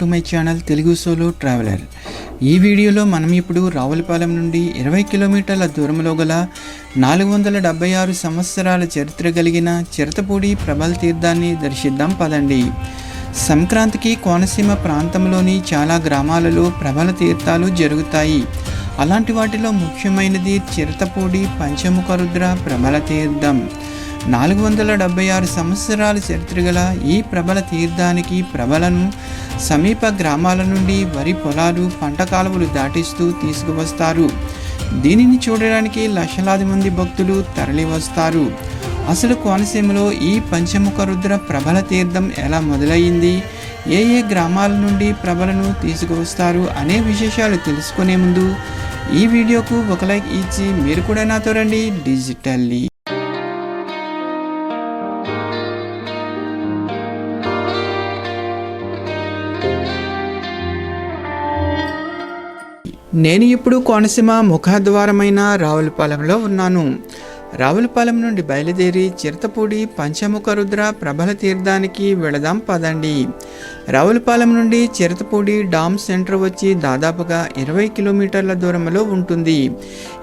To my channel Telugu solo traveller. ఈ వీడియోలో మనం ఇప్పుడు రావులపాలెం నుండి ఇరవై కిలోమీటర్ల దూరంలో గల నాలుగు వందల డెబ్బై ఆరు సంవత్సరాల చరిత్ర కలిగిన చిరతపూడి ప్రభల తీర్థాన్ని దర్శిద్దాం పదండి. సంక్రాంతికి కోనసీమ ప్రాంతంలోని చాలా గ్రామాలలో ప్రభల తీర్థాలు జరుగుతాయి. అలాంటి వాటిలో ముఖ్యమైనది చిరతపూడి పంచముఖరుద్ర ప్రభల తీర్థం. నాలుగు వందల డెబ్బై ఆరు సంవత్సరాల చరిత్ర గల ఈ ప్రబల తీర్థానికి ప్రభలను సమీప గ్రామాల నుండి వరి పొలాలు పంట కాలువలు దాటిస్తూ తీసుకువస్తారు. దీనిని చూడడానికి లక్షలాది మంది భక్తులు తరలివస్తారు. అసలు కోనసీమలో ఈ పంచముఖ రుద్ర ప్రబల తీర్థం ఎలా మొదలయ్యింది? ఏ ఏ గ్రామాల నుండి ప్రభలను తీసుకువస్తారు అనే విశేషాలు తెలుసుకునే ముందు ఈ వీడియోకు ఒక లైక్ ఇచ్చి మీరు కూడా నాతో రండి. డిజిటల్లీ నేను ఇప్పుడు కోనసీమ ముఖద్వారమైన రావులపాలెంలో ఉన్నాను. రావులపాలెం నుండి బయలుదేరి చిరతపూడి పంచముఖరుద్ర ప్రభల తీర్థానికి వెళదాం పదండి. రావులపాలెం నుండి చిరతపూడి డామ్ సెంటర్ వచ్చి దాదాపుగా ఇరవై కిలోమీటర్ల దూరంలో ఉంటుంది.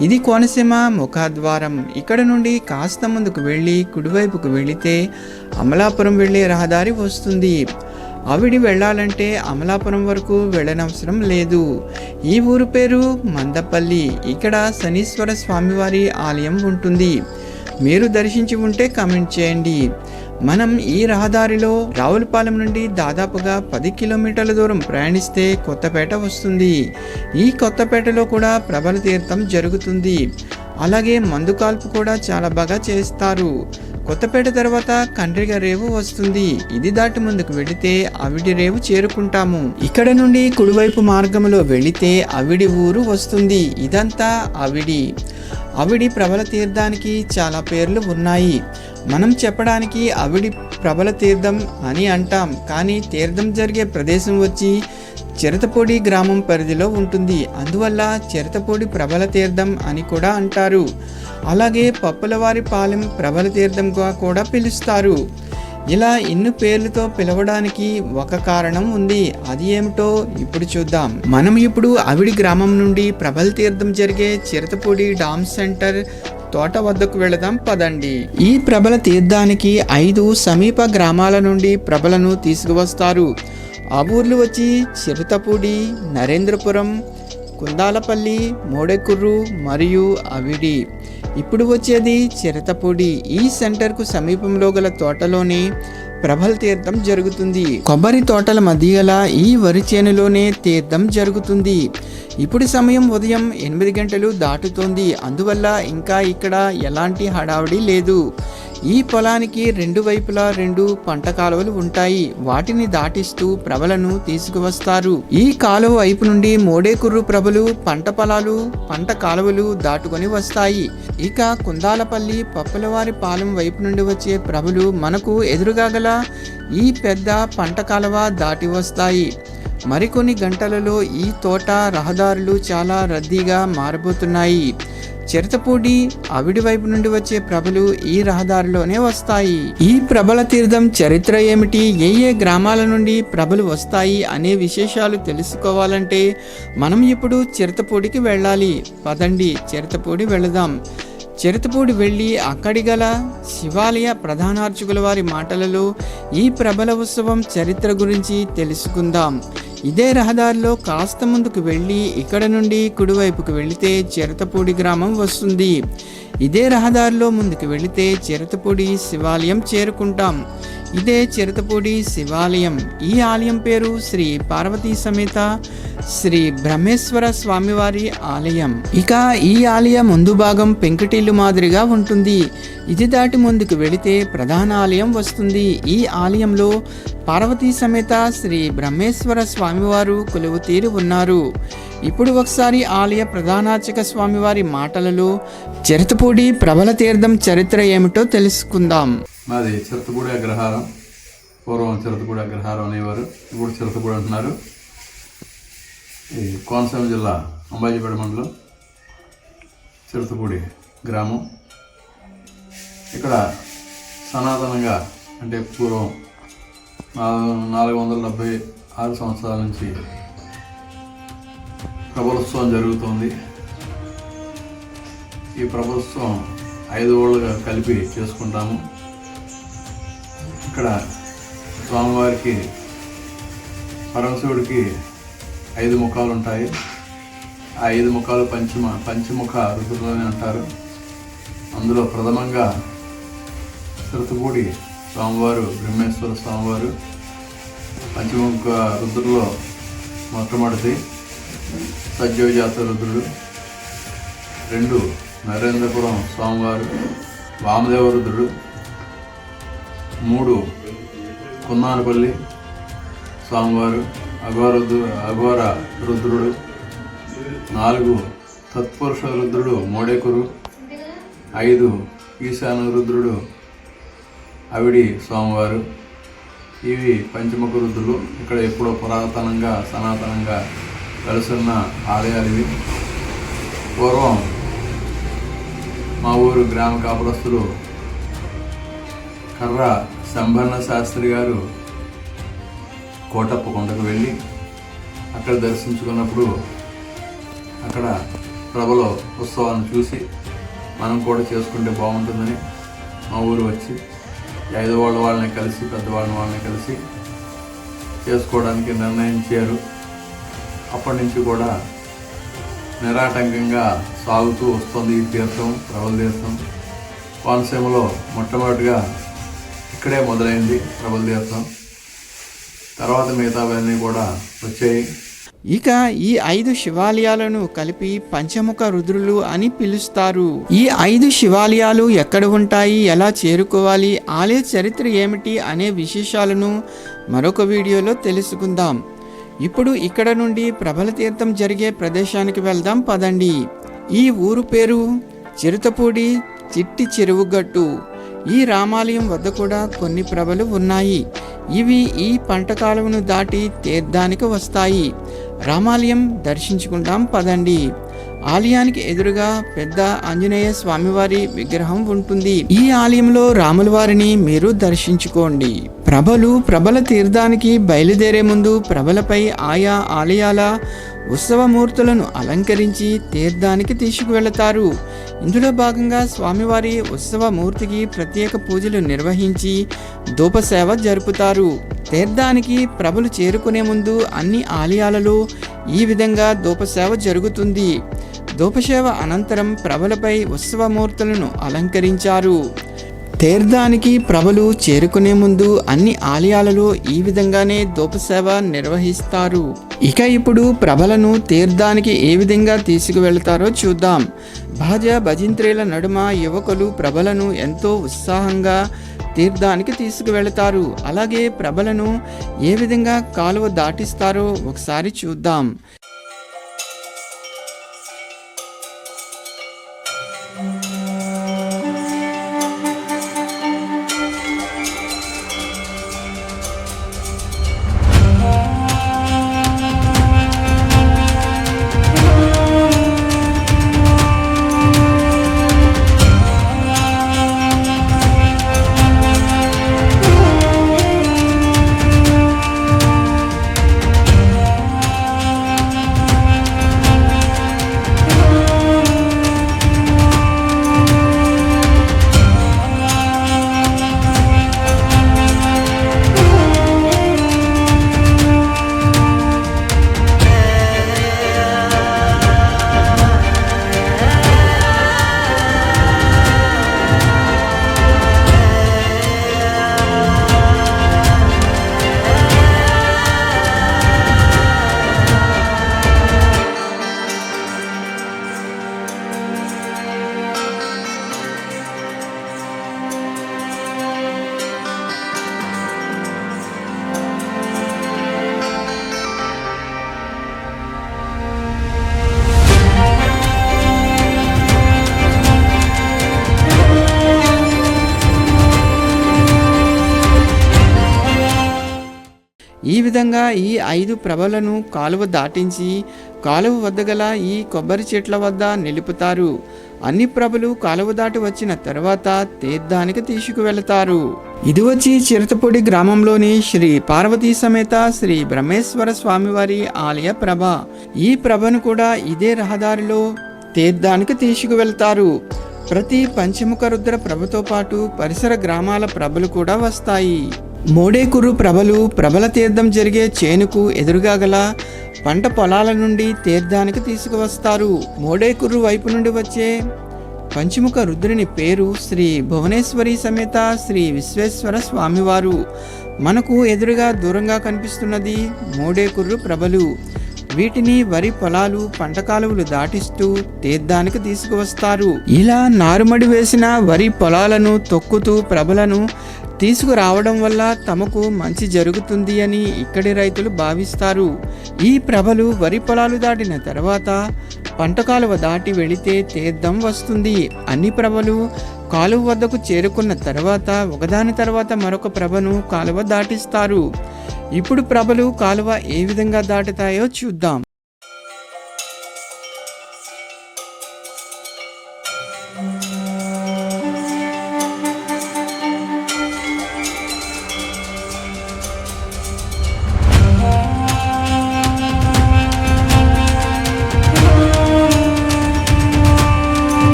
ఇది కోనసీమ ముఖద్వారం. ఇక్కడ నుండి కాస్త ముందుకు వెళ్ళి కుడివైపుకు వెళితే అమలాపురం వెళ్ళే రహదారి వస్తుంది. ఆవిడి వెళ్ళాలంటే అమలాపురం వరకు వెళ్ళనవసరం లేదు. ఈ ఊరు పేరు మందపల్లి. ఇక్కడ శనీశ్వర స్వామివారి ఆలయం ఉంటుంది. మీరు దర్శించి ఉంటే కామెంట్ చేయండి. మనం ఈ రహదారిలో రావులపాలెం నుండి దాదాపుగా పది కిలోమీటర్ల దూరం ప్రయాణిస్తే కొత్తపేట వస్తుంది. ఈ కొత్తపేటలో కూడా ప్రబల తీర్థం జరుగుతుంది. అలాగే మందు కాల్పు కూడా చాలా బాగా చేస్తారు. కొత్తపేట తర్వాత కండ్రిగ రేవు వస్తుంది. ఇది దాటి ముందుకు వెళితే అవిడి రేవు చేరుకుంటాము. ఇక్కడ నుండి కుడివైపు మార్గంలో వెళితే అవిడి ఊరు వస్తుంది. ఇదంతా అవిడి. అవిడి ప్రబల తీర్థానికి చాలా పేర్లు ఉన్నాయి. మనం చెప్పడానికి అవిడి ప్రబల తీర్థం అని అంటాం. కానీ తీర్థం జరిగే ప్రదేశం వచ్చి చిరతపొడి గ్రామం పరిధిలో ఉంటుంది. అందువల్ల చిరతపొడి ప్రబల తీర్థం అని కూడా అంటారు. అలాగే పప్పులవారి పాలెం ప్రబల తీర్థంగా కూడా పిలుస్తారు. ఇలా ఇన్ని పేర్లతో పిలవడానికి ఒక కారణం ఉంది. అది ఏమిటో ఇప్పుడు చూద్దాం. మనం ఇప్పుడు అవిడి గ్రామం నుండి ప్రబల తీర్థం జరిగే చిరతపూడి డామ్ సెంటర్ తోట వద్దకు వెళదాం పదండి. ఈ ప్రబల తీర్థానికి ఐదు సమీప గ్రామాల నుండి ప్రభలను తీసుకువస్తారు. ఆ ఊర్లు వచ్చి చిరుతపూడి నరేంద్రపురం కుందాలపల్లి మోడెకుర్రు మరియు అవిడి. ఇప్పుడు వచ్చేది చిరతపూడి. ఈ సెంటర్కు సమీపంలో గల తోటలోనే ప్రభల తీర్థం జరుగుతుంది. కొబ్బరి తోటల మధ్యగల ఈ వరి చేనులోనే తీర్థం జరుగుతుంది. ఇప్పుడు సమయం ఉదయం ఎనిమిది గంటలు దాటుతోంది. అందువల్ల ఇంకా ఇక్కడ ఎలాంటి హడావిడి లేదు. ఈ పొలానికి రెండు వైపులా రెండు పంట కాలువలు ఉంటాయి. వాటిని దాటిస్తూ ప్రభలను తీసుకువస్తారు. ఈ కాలువ వైపు నుండి మోడేకుర్రు ప్రభలు పంట పొలాలు పంట కాలువలు దాటుకొని వస్తాయి. ఇక కుందాలపల్లి పప్పులవారి పాలెం వైపు నుండి వచ్చే ప్రభలు మనకు ఎదురుగా గల ఈ పెద్ద పంట కాలువ దాటి వస్తాయి. మరికొన్ని గంటలలో ఈ తోట రహదారులు చాలా రద్దీగా మారబోతున్నాయి. చిరతపూడి అవిడి వైపు నుండి వచ్చే ప్రభలు ఈ రహదారిలోనే వస్తాయి. ఈ ప్రభల తీర్థం చరిత్ర ఏమిటి? ఏ ఏ గ్రామాల నుండి ప్రభలు వస్తాయి అనే విశేషాలు తెలుసుకోవాలంటే మనం ఇప్పుడు చిరతపూడికి వెళ్ళాలి. పదండి చిరతపూడి వెళదాం. చిరతపూడి వెళ్ళి అక్కడి గల శివాలయ ప్రధానార్చకుల వారి మాటలలో ఈ ప్రబల ఉత్సవం చరిత్ర గురించి తెలుసుకుందాం. ఇదే రహదారిలో కాస్త ముందుకు వెళ్ళి ఇక్కడ నుండి కుడివైపుకు వెళితే చిరతపూడి గ్రామం వస్తుంది. ఇదే రహదారిలో ముందుకు వెళితే చిరతపూడి శివాలయం చేరుకుంటాం. ఇదే చిరతపూడి శివాలయం. ఈ ఆలయం పేరు శ్రీ పార్వతీ సమేత శ్రీ బ్రహ్మేశ్వర స్వామివారి ఆలయం. ఇక ఈ ఆలయ ముందు భాగం పెంకుటిల్లు మాదిరిగా ఉంటుంది. ఇది దాటి ముందుకు వెళితే ప్రధాన ఆలయం వస్తుంది. ఈ ఆలయంలో పార్వతీ సమేత శ్రీ బ్రహ్మేశ్వర స్వామివారు కొలువు తీరి ఉన్నారు. ఇప్పుడు ఒకసారి ఆలయ ప్రధానార్చక స్వామివారి మాటలలో చిరతపూడి ప్రబల తీర్థం చరిత్ర ఏమిటో తెలుసుకుందాం. మాది చిరతగూడ అగ్రహారం. పూర్వం చిరతగూడ అగ్రహారం అనేవారు ఇప్పుడు చిరతగూడ అంటున్నారు. ఈ కోనసీమ జిల్లా అంబాజీపేట మండలం చిరతగూడి గ్రామం. ఇక్కడ సనాతనంగా అంటే పూర్వం నాలుగు వందల డెబ్బై ఆరు సంవత్సరాల నుంచి ప్రభోత్సవం జరుగుతుంది. ఈ ప్రభోత్సవం ఐదు ఓళ్ళుగా కలిపి చేసుకుంటాము. ఇక్కడ స్వామివారికి పరమశివుడికి ఐదు ముఖాలు ఉంటాయి. ఆ ఐదు ముఖాలు పంచమ పంచముఖ రుద్రులని అంటారు. అందులో ప్రథమంగా శృతపూడి స్వామివారు బ్రహ్మేశ్వర స్వామివారు పంచముఖ రుద్రులో మొట్టమొదటి సజ్జోజాత రుద్రుడు. రెండు నరేంద్రపురం స్వామివారు వామదేవ రుద్రుడు. మూడు కున్నానపల్లి స్వామివారు అఘోర రుద్రు- అఘోర రుద్రుడు నాలుగు తత్పురుష రుద్రుడు మోడేకురు ఐదు ఈశాన రుద్రుడు అవిడి స్వామివారు. ఇవి పంచముఖ రుద్రులు ఇక్కడ ఎప్పుడో పురాతనంగా సనాతనంగా కలుసున్న ఆలయాలు ఇవి. పూర్వం మా ఊరు గ్రామ కాపురస్తులు కర్ర సంభరణ శాస్త్రి గారు కోటప్ప కొండకు వెళ్ళి అక్కడ దర్శించుకున్నప్పుడు అక్కడ ప్రభలో ఉత్సవాన్ని చూసి మనం కూడా చేసుకుంటే బాగుంటుందని మా ఊరు వచ్చి ఐదు వాళ్ళ వాళ్ళని కలిసి పెద్దవాళ్ళని వాళ్ళని కలిసి చేసుకోవడానికి నిర్ణయించారు అప్పటి నుంచి కూడా నిరాటంకంగా సాగుతూ వస్తుంది ఈ తీర్థం ప్రబల తీర్థం. కోనసీమలో మొట్టమొదటిగా ఇక్కడే మొదలైంది ప్రబల తీర్థం. తర్వాత మిగతావన్నీ కూడా వచ్చాయి. ఇక ఈ ఐదు శివాలయాలను కలిపి పంచముఖ రుద్రులు అని పిలుస్తారు. ఈ ఐదు శివాలయాలు ఎక్కడ ఉంటాయి ఎలా చేరుకోవాలి ఆలయ చరిత్ర ఏమిటి అనే విశేషాలను మరొక వీడియోలో తెలుసుకుందాం. ఇప్పుడు ఇక్కడ నుండి ప్రబల తీర్థం జరిగే ప్రదేశానికి వెళ్దాం పదండి. ఈ ఊరు పేరు చిరుతపూడి చిట్టి చెరువుగట్టు. ఈ రామాలయం వద్ద కూడా కొన్ని ప్రభలు ఉన్నాయి. ఇవి ఈ పంట కాలువను దాటి తీర్థానికి వస్తాయి. రామాలయం దర్శించుకుందాం పదండి. ఆలయానికి ఎదురుగా పెద్ద ఆంజనేయ స్వామివారి విగ్రహం ఉంటుంది. ఈ ఆలయంలో రాముల వారిని మీరు దర్శించుకోండి. ప్రభలు ప్రభల తీర్థానికి బయలుదేరే ముందు ప్రభలపై ఆయా ఆలయాల ఉత్సవమూర్తులను అలంకరించి తీర్థానికి తీసుకువెళతారు. ఇందులో భాగంగా స్వామివారి ఉత్సవమూర్తికి ప్రత్యేక పూజలు నిర్వహించి ధూపసేవ జరుపుతారు. తీర్థానికి ప్రభలు చేరుకునే ముందు అన్ని ఆలయాలలో ఈ విధంగా ధూపసేవ జరుగుతుంది. ధూపసేవ అనంతరం ప్రభలపై ఉత్సవమూర్తులను అలంకరించారు. తీర్థానికి ప్రభలు చేరుకునే ముందు అన్ని ఆలయాలలో ఈ విధంగానే ధూపసేవ నిర్వహిస్తారు. ఇక ఇప్పుడు ప్రభలను తీర్థానికి ఏ విధంగా తీసుకువెళ్తారో చూద్దాం. భాజ భజింత్రీల నడుమ యువకులు ప్రభలను ఎంతో ఉత్సాహంగా తీర్థానికి తీసుకువెళతారు. అలాగే ప్రభలను ఏ విధంగా కాలువ దాటిస్తారో ఒకసారి చూద్దాం. ఐదు ప్రభలను కాలువ దాటించి కాలువ వద్ద గల ఈ కొబ్బరి చెట్ల వద్ద నిలుపుతారు. అన్ని ప్రభలు కాలువ దాటి వచ్చిన తర్వాత తీర్థానికి తీసుకువెళతారు. ఇది వచ్చి చిరతపొడి గ్రామంలోని శ్రీ పార్వతీ సమేత శ్రీ బ్రహ్మేశ్వర స్వామివారి ఆలయ ప్రభ. ఈ ప్రభను కూడా ఇదే రహదారిలో తీర్థానికి తీసుకువెళతారు. ప్రతి పంచముఖ రుద్ర ప్రభతో పాటు పరిసర గ్రామాల ప్రభలు కూడా వస్తాయి. మోడేకురు ప్రభలు ప్రభల తీర్థం జరిగే చేనుకు ఎదురుగా గల పంట పొలాల నుండి తీర్థానికి తీసుకువస్తారు. మోడేకురు వైపు నుండి వచ్చే పంచముఖ రుద్రుని పేరు శ్రీ భువనేశ్వరి సమేత శ్రీ విశ్వేశ్వర స్వామివారు. మనకు ఎదురుగా దూరంగా కనిపిస్తున్నది మోడేకుర్రు ప్రభలు. వీటిని వరి పొలాలు పంట కాలువలు దాటిస్తూ తీర్థానికి తీసుకువస్తారు. ఇలా నారుమడి వేసిన వరి పొలాలను తొక్కుతూ ప్రభలను తీసుకురావడం వల్ల తమకు మంచి జరుగుతుంది అని ఇక్కడి రైతులు భావిస్తారు. ఈ ప్రభలు వరి పొలాలు దాటిన తర్వాత పంట కాలువ దాటి వెళితే తీర్థం వస్తుంది అన్ని ప్రభలు కాలువ వద్దకు చేరుకున్న తర్వాత ఒకదాని తర్వాత మరొక ప్రభను కాలువ దాటిస్తారు. ఇప్పుడు ప్రభలు కాలువ ఏ విధంగా దాటుతాయో చూద్దాం.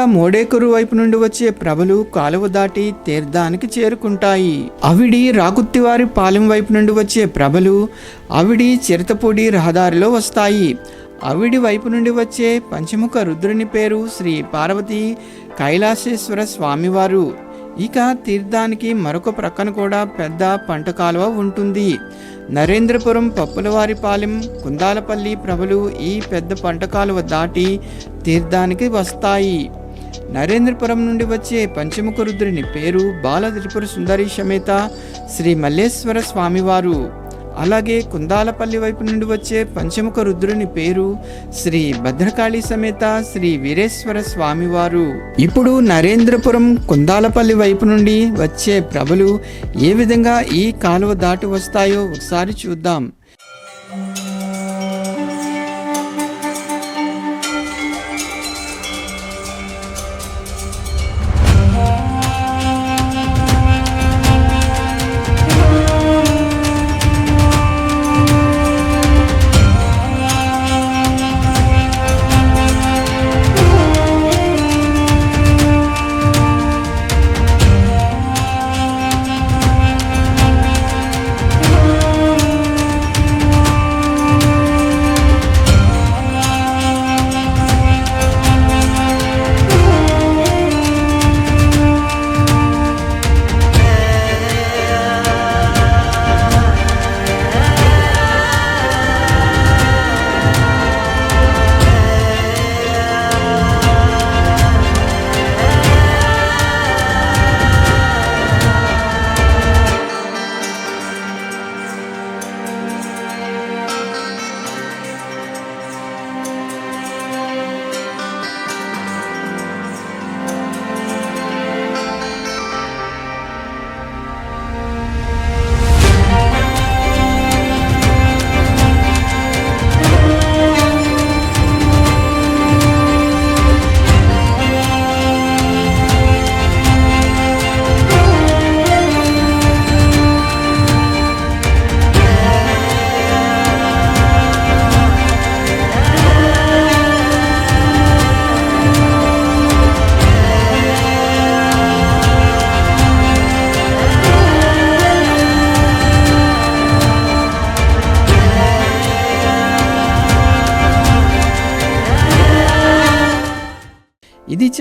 ఈ విధంగా మోడేకరు వైపు నుండి వచ్చే ప్రభలు కాలువ దాటి తీర్థానికి చేరుకుంటాయి. అవిడి రాకుత్తివారి పాలెం వైపు నుండి వచ్చే ప్రభలు అవిడి చిరతపూడి రహదారిలో వస్తాయి. అవిడి వైపు నుండి వచ్చే పంచముఖ రుద్రుని పేరు శ్రీ పార్వతి కైలాసేశ్వర స్వామివారు. ఇక తీర్థానికి మరొక ప్రక్కన కూడా పెద్ద పంట కాలువ ఉంటుంది. నరేంద్రపురం పప్పులవారిపాలెం కుందాలపల్లి ప్రభలు ఈ పెద్ద పంట కాలువ దాటి తీర్థానికి వస్తాయి. నరేంద్రపురం నుండి వచ్చే పంచముఖ రుద్రుని పేరు బాల త్రిపుర సుందరి సమేత శ్రీ మల్లేశ్వర స్వామివారు. అలాగే కుందాలపల్లి వైపు నుండి వచ్చే పంచముఖ రుద్రుని పేరు శ్రీ భద్రకాళి సమేత శ్రీ వీరేశ్వర స్వామివారు. ఇప్పుడు నరేంద్రపురం కుందాలపల్లి వైపు నుండి వచ్చే ప్రభలు ఏ విధంగా ఈ కాలువ దాటి వస్తాయో ఒకసారి చూద్దాం.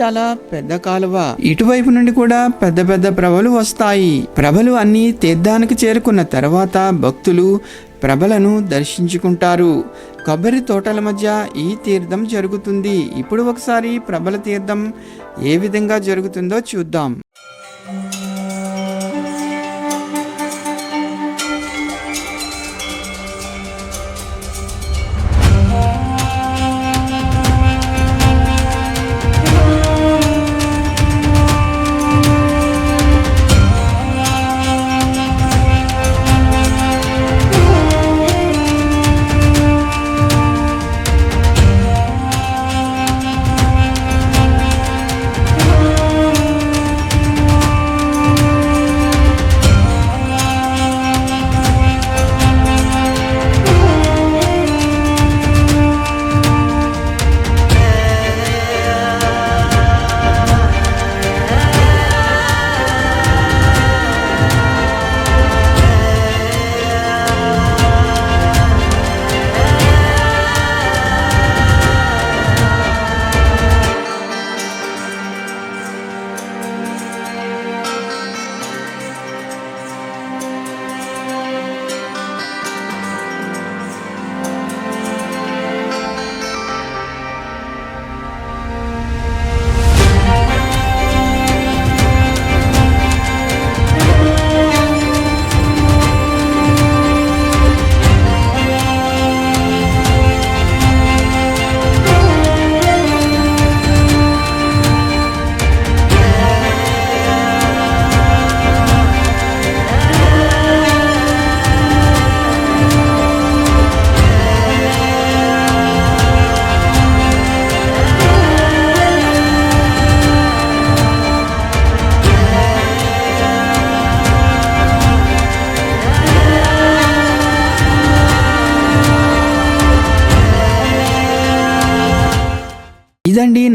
చాలా పెద్ద కాలువ. ఇటువైపు నుండి కూడా పెద్ద పెద్ద ప్రభలు వస్తాయి. ప్రభలు అన్ని తీర్థానికి చేరుకున్న తర్వాత భక్తులు ప్రభలను దర్శించుకుంటారు. కొబ్బరి తోటల మధ్య ఈ తీర్థం జరుగుతుంది. ఇప్పుడు ఒకసారి ప్రభల తీర్థం ఏ విధంగా జరుగుతుందో చూద్దాం.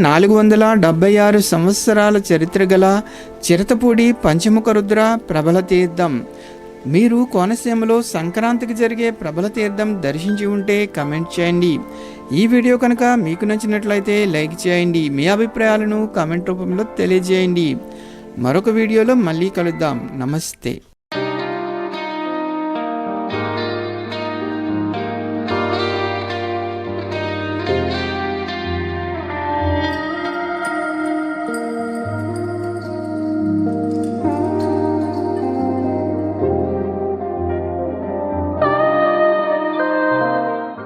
నాలుగు వందల డెబ్బై ఆరు సంవత్సరాల చరిత్ర గల చిరతపూడి పంచముఖ రుద్ర ప్రబల తీర్థం. మీరు కోనసీమలో సంక్రాంతికి జరిగే ప్రబల తీర్థం దర్శించి ఉంటే కమెంట్ చేయండి. ఈ వీడియో కనుక మీకు నచ్చినట్లయితే లైక్ చేయండి. మీ అభిప్రాయాలను కామెంట్ రూపంలో తెలియజేయండి. మరొక వీడియోలో మళ్ళీ కలుద్దాం. నమస్తే.